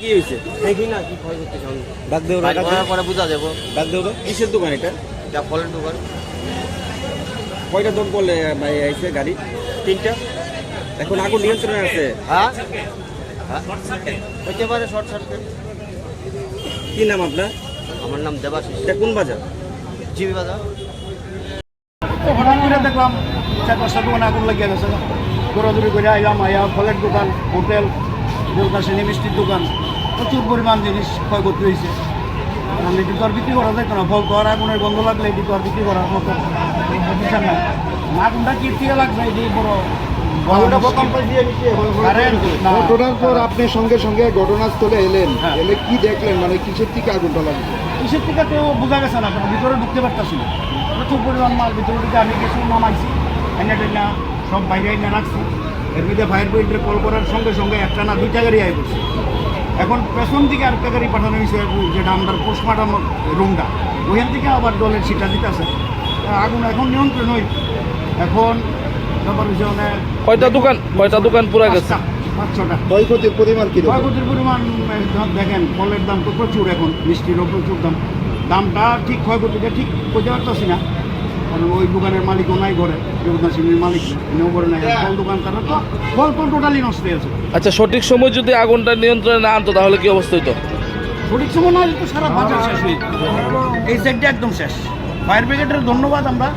কি হয়েছে? দোকান এটা? এটা ফলের দোকান। কয়টা দোকান করলে ভাই তিনটা। এখন আগুন নিয়ন্ত্রণে আছে। হ্যাঁ।, হ্যাঁ। হতে পারে শর্ট সার্কিট। কি নাম আপনার? আমার নাম দেবাশিস। এটা কোন বাজার? জিবি বাজার। দেখলাম, চার পাঁচটা দোকানে আগুন লাগিয়ে গেছে। দৌড়াদৌড়ি করে আইলাম, আইয়া ফলের দোকান, হোটেল বোলকাশিনী মিষ্টির দোকান, প্রচুর পরিমাণ জিনিস ক্ষয়ক্ষতি হয়েছে। আমি কিন্তু আর বিক্রি করা যায় না ফল তো আগুনের গন্ধ লাগলে কিন্তু আর বিক্রি করার মতো প্রতিষ্ঠান নাই আগুনটা কি লাগবে এটি বড় না ঘটনার পর আপনি সঙ্গে সঙ্গে ঘটনাস্থলে এলেন। হ্যাঁ। এলে কি দেখলেন? মানে কিসের থেকে আগুনটা লাগবে কিসের থেকে তো বোঝা গেছে না ভিতরে ঢুকতে পারতাছি না। প্রচুর পরিমাণ মাল ভিতরে ঢুকে আমি কিছু নামাইছি টেনা সব বাইরে এনে রাখছি। এর মধ্যে ফায়ার ব্রিগেডে কল করার সঙ্গে সঙ্গে একটা না দুইটা গাড়ি আই করছে এখন পেছন দিকে আরেকটা গাড়ি পাঠানো হয়েছে যেটা আমাদের পোস্টমার্টম রুমটা ওইখান থেকে আবার দলের সিটা দিতেছে। আগুন এখন নিয়ন্ত্রণ হই এখন কয়টা দোকান? কয়টা দোকান পুরা গেছে? পাঁচ ছটা ক্ষয়ক্ষতির পরিমাণ কি ক্ষয়ক্ষতির পরিমাণ দেখেন ফলের দাম তো প্রচুর এখন মিষ্টিরও প্রচুর দাম। দামটা ঠিক ক্ষয়ক্ষতিটা ঠিক করতে পারতেছি না। কারণ ওই দোকানের মালিকও নাই ঘরে দেবদাসিনীর মালিক নেও করে নাই। ফল দোকান তারা তো ফল তো টোটালি নষ্ট হয়ে আছে আচ্ছা সঠিক সময় যদি আগুনটা নিয়ন্ত্রণে না আনতো তাহলে কি অবস্থা হতো সঠিক সময় না তো সারা বাজার শেষ হয়ে যেত। এই সাইডটা একদম শেষ। ফায়ার ব্রিগেডের ধন্যবাদ আমরা।